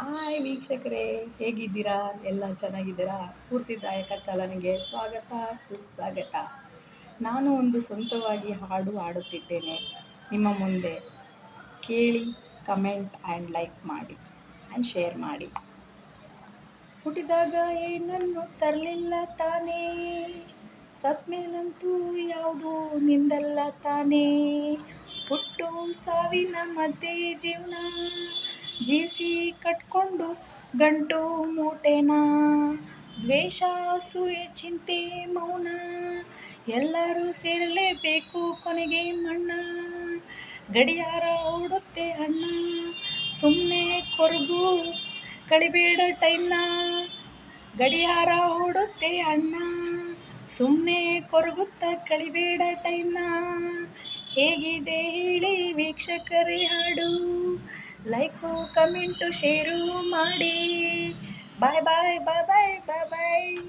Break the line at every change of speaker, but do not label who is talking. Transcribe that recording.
Hi ವೀಕ್ಷಕರೇ, ಹೇಗಿದ್ದೀರಾ? ಎಲ್ಲ ಚೆನ್ನಾಗಿದ್ದೀರಾ? ಸ್ಫೂರ್ತಿದಾಯಕ ಚಾಲನೆಗೆ ಸ್ವಾಗತ, ಸುಸ್ವಾಗತ. ನಾನು ಒಂದು ಸ್ವಂತವಾಗಿ ಹಾಡು ಹಾಡುತ್ತಿದ್ದೇನೆ. ನಿಮ್ಮ ಮುಂದೆ ಕೇಳಿ, ಕಮೆಂಟ್ ಆ್ಯಂಡ್ ಲೈಕ್ ಮಾಡಿ ಆ್ಯಂಡ್ ಶೇರ್ ಮಾಡಿ. ಹುಟ್ಟಿದಾಗ ಏನನ್ನು ತರಲಿಲ್ಲ ತಾನೇ. ಸತ್ಮೇಲಂತೂ ಯಾವುದು ನಿಂದಲ್ಲ ತಾನೇ. ಹುಟ್ಟು ಸಾವಿನ ಮಧ್ಯೆ ಜೀವನ ಜೀವಿಸಿ ಕಟ್ಕೊಂಡು ಗಂಟು ಮೂಟೆನ, ದ್ವೇಷ ಅಸೂಯೆ ಚಿಂತೆ, ಮೌನ, ಎಲ್ಲರೂ ಸೇರಲೇಬೇಕು ಕೊನೆಗೆ ಮಣ್ಣ. ಗಡಿಯಾರ ಓಡುತ್ತೆ ಅಣ್ಣ ಸುಮ್ಮನೆ ಕೊರಗು, ಕಳಿಬೇಡ ಟೈಮ್ನ ಗಡಿಯಾರ ಓಡುತ್ತೆ ಅಣ್ಣ ಸುಮ್ಮನೆ ಕೊರಗುತ್ತ ಕಳಿಬೇಡ ಟೈಮ್ನ ಹೇಗಿದೆ ಹೇಳಿ ವೀಕ್ಷಕರೇ ಹಾಡು. ಲೈಕು ಕಮೆಂಟು ಶೇರು ಮಾಡಿ ಬಾಯ್ ಬಾಯ್ ಬಾಯ್ ಬಾಯ್ ಬಾಯ್ ಬಾಯ್